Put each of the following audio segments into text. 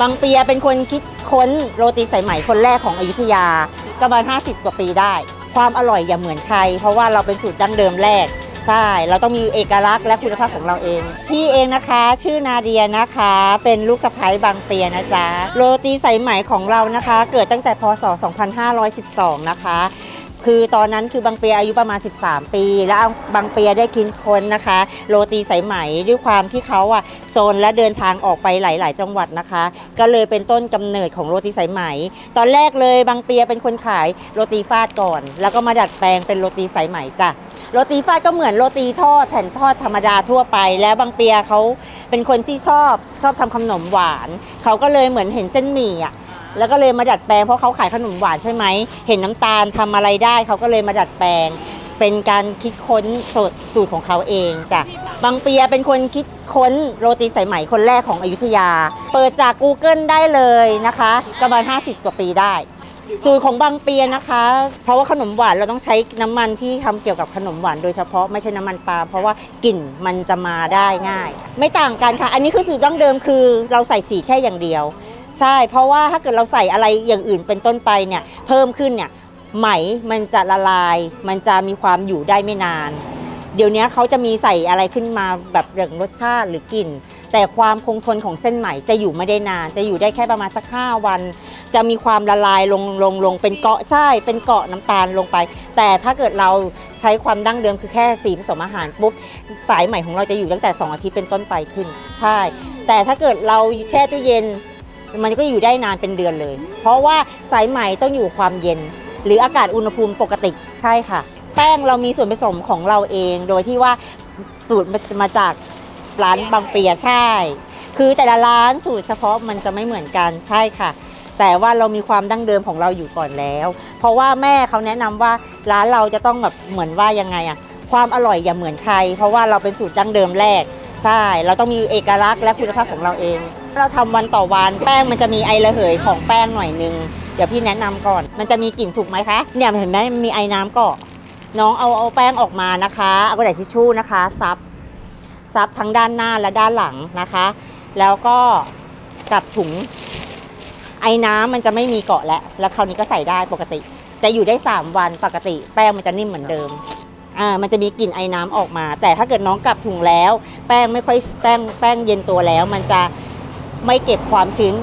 บางเปียเป็นคนคิดค้นโรตีสายไหมคนแรกของอยุธยาก็ประมาณ50 กว่าปีได้ ความอร่อยอย่าเหมือนใคร เพราะว่าเราเป็นสูตรดั้งเดิมแรกใช่เราต้องมีเอกลักษณ์และคุณภาพของเราเอง พี่เองนะคะ ชื่อนาเดียนะคะ เป็นลูกสะใภ้บางเปียนะจ๊ะ โรตีสายไหมของเรานะคะ เกิดตั้งแต่พศ 2512 นะคะ คือตอนนั้นคือบางเปียอายุประมาณ 13 ปี แล้วบางเปียได้คิดค้นนะคะ โรตีสายไหมด้วยความที่เขาอะโซนและเดินทางออกไปหลาย ๆ จังหวัดนะคะ ก็เลยเป็นต้นกำเนิดของโรตีสายไหม ตอนแรกเลยบางเปียเป็นคนขายโรตีฟาดก่อน แล้วก็มาดัดแปลงเป็นโรตีสายไหมจ้ะโรตีฟาดก็เหมือนโรตีทอดแผ่นทอดธรรมดาทั่วไป แล้วบางเปียเขาเป็นคนที่ชอบชอบทำขนมหวาน เขาก็เลยเหมือนเห็นเส้นหมี่อะ แล้วก็เลยมาดัดแปลงเพราะเขาขายขนมหวานใช่ไหม เห็นน้ำตาลทำอะไรได้เขาก็เลยมาดัดแปลง เป็นการคิดค้นสูตรสูตรของเขาเองจ้ะบางเปียเป็นคนคิดค้นโรตีสายไหมคนแรกของอยุธยา เปิดจาก Google ได้เลยนะคะประมาณ50 กว่าปีได้ สูตรของบางเปียนะคะ เพราะว่าขนมหวานเราต้องใช้น้ำมันที่ทำเกี่ยวกับขนมหวานโดยเฉพาะไม่ใช่น้ำมันปาล์มเพราะว่ากลิ่นมันจะมาได้ง่าย ไม่ต่างกันค่ะ อันนี้คือสูตรดั้งเดิมคือ เราใส่สีแค่อย่างเดียว ใช่ เพราะว่าถ้าเกิดเราใส่อะไรอย่างอื่นเป็นต้นไปเนี่ยเพิ่มขึ้นเนี่ยไหมมันจะละลาย มันจะมีความอยู่ได้ไม่นาน เดี๋ยวนี้เขาจะมีใส่อะไรขึ้นมาแบบอย่างรสชาติหรือกลิ่น แต่ความคงทนของเส้นไหมจะอยู่ไม่ได้นาน จะอยู่ได้แค่ประมาณสักห้าวัน จะมีความละลายลงลงลงเป็นเกาะใช่ เป็นเกาะน้ำตาลลงไป แต่ถ้าเกิดเราใช้ความดั้งเดิมคือแค่สีผสมอาหารปุ๊บสายไหมของเราจะอยู่ตั้งแต่ 2 อาทิตย์เป็นต้นไปขึ้นใช่แต่ถ้าเกิดเราแช่ตู้เย็น มันก็อยู่ได้นานเป็นเดือนเลย เพราะว่าสายไหมต้องอยู่ความเย็น หรืออากาศอุณหภูมิปกติใช่ค่ะ แป้งเรามีส่วนผสมของเราเอง โดยที่ว่าสูตรมันจะมาจากร้านบางเปียใช่ คือแต่ละร้านสูตรเฉพาะมันจะไม่เหมือนกันใช่ค่ะ แต่ว่าเรามีความดั้งเดิมของเราอยู่ก่อนแล้ว เพราะว่าแม่เขาแนะนำว่าร้านเราจะต้องแบบเหมือนว่ายังไงอะความอร่อยอย่าเหมือนใคร เพราะว่าเราเป็นสูตรดั้งเดิมแรกใช่ เราต้องมีเอกลักษณ์และคุณภาพของเราเอง เราทำวันต่อวันแป้งมันจะมีไอระเหยของแป้งหน่อยนึง เดี๋ยวพี่แนะนำก่อน มันจะมีกลิ่นถูกไหมคะเนี่ยเห็นไหมมีไอน้ำเกาะน้องเอาเอาแป้งออกมานะคะ เอากระดาษทิชชู่นะคะซับซับทั้งด้านหน้าและด้านหลังนะคะ แล้วก็กับถุงไอ้น้ำมันจะไม่มีเกาะแล้ว แล้วคราวนี้ก็ใส่ได้ปกติ จะอยู่ได้ 3 วันปกติ แป้งมันจะนิ่มเหมือนเดิม อ่า มันจะมีกลิ่นไอ้น้ำออกมา แต่ถ้าเกิดน้องกลับถุงแล้ว แป้งไม่ค่อยแป้งแป้งเย็นตัวแล้ว มันจะ ไม่เก็บความชื้น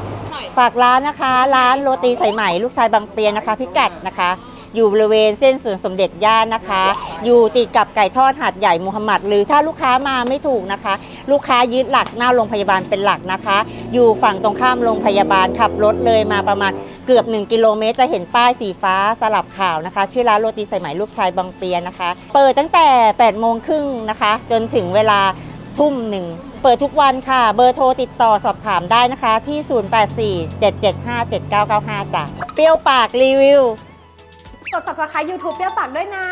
ฝากร้านนะคะ ร้านโรตีสายไหมลูกชายบางเปียนะคะ พิกัดนะคะ อยู่บริเวณเส้นสวนสมเด็จย่านนะคะ อยู่ติดกับไก่ทอดหาดใหญ่มูฮัมหมัดหรือถ้าลูกค้ามาไม่ถูกนะคะ ลูกค้ายึดหลักหน้าโรงพยาบาลเป็นหลักนะคะ อยู่ฝั่งตรงข้ามโรงพยาบาลขับรถเลยมาประมาณเกือบ 1 กิโลเมตร จะเห็นป้ายสีฟ้าสลับขาวนะคะ ชื่อร้านโรตีสายไหมลูกชายบางเปียนะคะ เปิดตั้งแต่8โมงครึ่งนะคะ จนถึงเวลา ทุ่มหนึ่ง เปิดทุกวันค่ะ เบอร์โทรติดต่อสอบถามได้นะคะที่ 0847757995จ้ะเปรี้ยวปากรีวิว กด subscribe YouTube เปรี้ยวปากด้วยนะ